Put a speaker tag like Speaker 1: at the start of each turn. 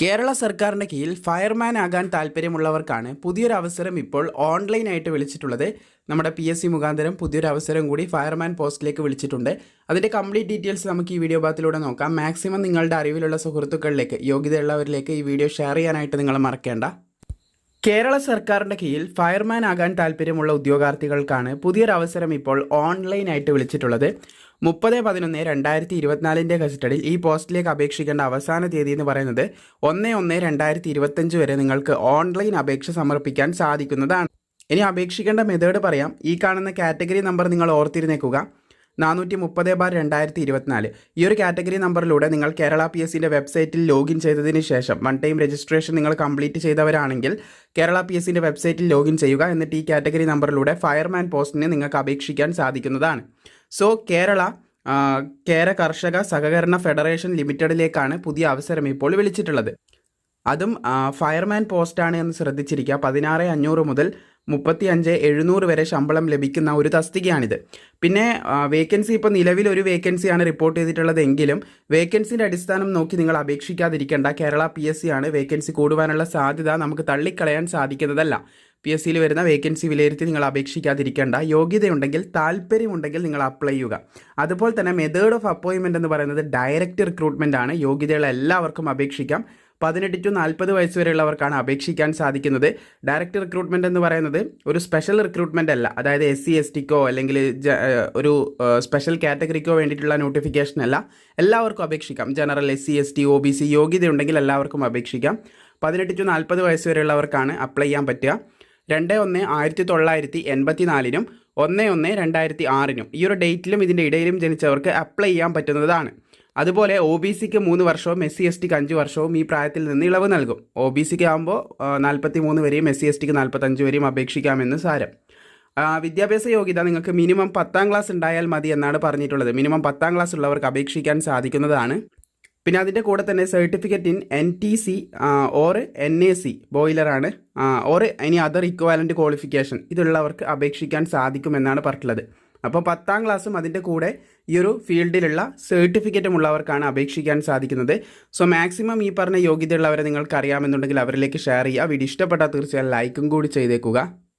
Speaker 1: കേരള സർക്കാരിന്റെ കീഴിൽ ഫയർമാൻ ആകാൻ താല്പര്യമുള്ളവർക്കാണ് പുതിയൊരു അവസരം ഇപ്പോൾ ഓൺലൈനായിട്ട് വിളിച്ചിട്ടുള്ളത്. നമ്മുടെ പി എസ് സി മുഖാന്തരം പുതിയൊരു അവസരം കൂടി ഫയർമാൻ പോസ്റ്റിലേക്ക് വിളിച്ചിട്ടുണ്ട്. അതിന്റെ കംപ്ലീറ്റ് ഡീറ്റെയിൽസ് നമുക്ക് ഈ വീഡിയോ ഭാഗത്തിലൂടെ നോക്കാം. മാക്സിമം നിങ്ങളുടെ അറിവിലുള്ള സുഹൃത്തുക്കളിലേക്ക് യോഗ്യതയുള്ളവരിലേക്ക് ഈ വീഡിയോ ഷെയർ ചെയ്യാനായിട്ട് നിങ്ങൾ മറക്കേണ്ട. കേരള സർക്കാരിന്റെ കീഴിൽ ഫയർമാൻ ആകാൻ താല്പര്യമുള്ള ഉദ്യോഗാർത്ഥികൾക്കാണ് പുതിയൊരവസരം ഇപ്പോൾ ഓൺലൈനായിട്ട് വിളിച്ചിട്ടുള്ളത്. മുപ്പത് പതിനൊന്ന് രണ്ടായിരത്തി ഇരുപത്തിനാലിന്റെ ഗസറ്റഡിൽ ഈ പോസ്റ്റിലേക്ക് അപേക്ഷിക്കേണ്ട അവസാന തീയതി എന്ന് പറയുന്നത് ഒന്ന് ഒന്ന് രണ്ടായിരത്തി ഇരുപത്തഞ്ച് വരെ നിങ്ങൾക്ക് ഓൺലൈൻ അപേക്ഷ സമർപ്പിക്കാൻ സാധിക്കുന്നതാണ്. ഇനി അപേക്ഷിക്കേണ്ട മെത്തേഡ് പറയാം. ഈ കാണുന്ന കാറ്റഗറി നമ്പർ നിങ്ങൾ ഓർത്തിരുന്നേക്കുക. നാനൂറ്റി മുപ്പത് ബാർ രണ്ടായിരത്തി ഇരുപത്തിനാല് ഈ ഒരു കാറ്റഗറി നമ്പറിലൂടെ നിങ്ങൾ കേരള പി എസ് സിന്റെ വെബ്സൈറ്റിൽ ലോഗിൻ ചെയ്തതിന് ശേഷം വൺ ടൈം രജിസ്ട്രേഷൻ നിങ്ങൾ കംപ്ലീറ്റ് ചെയ്തവരാണെങ്കിൽ കേരള പി എസ് സിന്റെ വെബ്സൈറ്റിൽ ലോഗിൻ ചെയ്യുക എന്നിട്ട് ഈ കാറ്റഗറി നമ്പറിലൂടെ ഫയർമാൻ പോസ്റ്റിന് നിങ്ങൾക്ക് അപേക്ഷിക്കാൻ സാധിക്കുന്നതാണ്. സോ കേരള കേര കർഷക സഹകരണ ഫെഡറേഷൻ ലിമിറ്റഡിലേക്കാണ് പുതിയ അവസരം ഇപ്പോൾ വിളിച്ചിട്ടുള്ളത്. അതും ഫയർമാൻ പോസ്റ്റാണ് എന്ന് ശ്രദ്ധിച്ചിരിക്കുക. പതിനാറ് അഞ്ഞൂറ് മുതൽ മുപ്പത്തി അഞ്ച് എഴുന്നൂറ് വരെ ശമ്പളം ലഭിക്കുന്ന ഒരു തസ്തികയാണിത്. പിന്നെ വേക്കൻസി ഇപ്പോൾ നിലവിൽ ഒരു വേക്കൻസിയാണ് റിപ്പോർട്ട് ചെയ്തിട്ടുള്ളത് എങ്കിലും വേക്കൻസിന്റെ അടിസ്ഥാനം നോക്കി നിങ്ങൾ അപേക്ഷിക്കാതിരിക്കേണ്ട കേരള പി എസ് സി ആണ് വേക്കൻസി കൂടുവാനുള്ള സാധ്യത നമുക്ക് തള്ളിക്കളയാൻ സാധിക്കുന്നതല്ല. പി എസ് സിയിൽ വരുന്ന വേക്കൻസി വിലയിരുത്തി നിങ്ങൾ അപേക്ഷിക്കാതിരിക്കേണ്ട. യോഗ്യതയുണ്ടെങ്കിൽ താല്പര്യമുണ്ടെങ്കിൽ നിങ്ങൾ അപ്ലൈ ചെയ്യുക. അതുപോലെ തന്നെ മെത്തേഡ് ഓഫ് അപ്പോയിൻമെന്റ് എന്ന് പറയുന്നത് ഡയറക്റ്റ് റിക്രൂട്ട്മെന്റ് ആണ്. യോഗ്യതയുള്ള എല്ലാവർക്കും അപേക്ഷിക്കാം. പതിനെട്ട് ടു നാൽപ്പത് വയസ്സ് വരെയുള്ളവർക്കാണ് അപേക്ഷിക്കാൻ സാധിക്കുന്നത്. ഡയറക്റ്റ് റിക്രൂട്ട്മെന്റ് എന്ന് പറയുന്നത് ഒരു സ്പെഷ്യൽ റിക്രൂട്ട്മെന്റ് അല്ല. അതായത് എസ് സി എസ് ടിക്കോ അല്ലെങ്കിൽ ഒരു സ്പെഷ്യൽ കാറ്റഗറിക്കോ വേണ്ടിയിട്ടുള്ള നോട്ടിഫിക്കേഷൻ അല്ല. എല്ലാവർക്കും അപേക്ഷിക്കാം. General S C S T O B C യോഗ്യതയുണ്ടെങ്കിൽ എല്ലാവർക്കും അപേക്ഷിക്കാം. പതിനെട്ട് ടു നാൽപ്പത് വയസ്സ് വരെയുള്ളവർക്കാണ് അപ്ലൈ ചെയ്യാൻ പറ്റുക. രണ്ട് ഒന്ന് ആയിരത്തി തൊള്ളായിരത്തി എൺപത്തി നാലിനും ഒന്ന് ഒന്ന് രണ്ടായിരത്തി ആറിനും ഈ ഒരു ഡേറ്റിലും ഇതിന്റെ ഇടയിലും ജനിച്ചവർക്ക് അപ്ലൈ ചെയ്യാൻ പറ്റുന്നതാണ്. അതുപോലെ ഒ ബി സിക്ക് മൂന്ന് വർഷവും എസ് സി എസ് ടിക്ക് അഞ്ച് വർഷവും ഈ പ്രായത്തിൽ നിന്ന് ഇളവ് നൽകും. ഒ ബി സിക്ക് ആകുമ്പോൾ നാൽപ്പത്തി മൂന്ന് വരെയും എസ് സി എസ് ടിക്ക് നാൽപ്പത്തഞ്ച് വരെയും അപേക്ഷിക്കാമെന്ന് സാരം. വിദ്യാഭ്യാസ യോഗ്യത നിങ്ങൾക്ക് മിനിമം പത്താം ക്ലാസ് ഉണ്ടായാൽ മതി എന്നാണ് പറഞ്ഞിട്ടുള്ളത്. മിനിമം പത്താം ക്ലാസ് ഉള്ളവർക്ക് അപേക്ഷിക്കാൻ സാധിക്കുന്നതാണ്. പിന്നെ അതിന്റെ കൂടെ തന്നെ certificate in N T C or N A C ബോയിലറാണ് or ഇനി അതർ ഇക്വാലന്റ് ക്വാളിഫിക്കേഷൻ ഇതുള്ളവർക്ക് അപേക്ഷിക്കാൻ സാധിക്കുമെന്നാണ് പറഞ്ഞിട്ടുള്ളത്. അപ്പോൾ പത്താം ക്ലാസ്സും അതിന്റെ കൂടെ ഈ ഒരു ഫീൽഡിലുള്ള സർട്ടിഫിക്കറ്റും ഉള്ളവർക്കാണ് അപേക്ഷിക്കാൻ സാധിക്കുന്നത്. സോ മാക്സിമം ഈ പറഞ്ഞ യോഗ്യതയുള്ളവരെ നിങ്ങൾക്ക് അറിയാമെന്നുണ്ടെങ്കിൽ അവരിലേക്ക് ഷെയർ ചെയ്യുക. വീഡിയോ ഇഷ്ടപ്പെട്ടാൽ തീർച്ചയായും ലൈക്കും കൂടി ചെയ്തേക്കുക.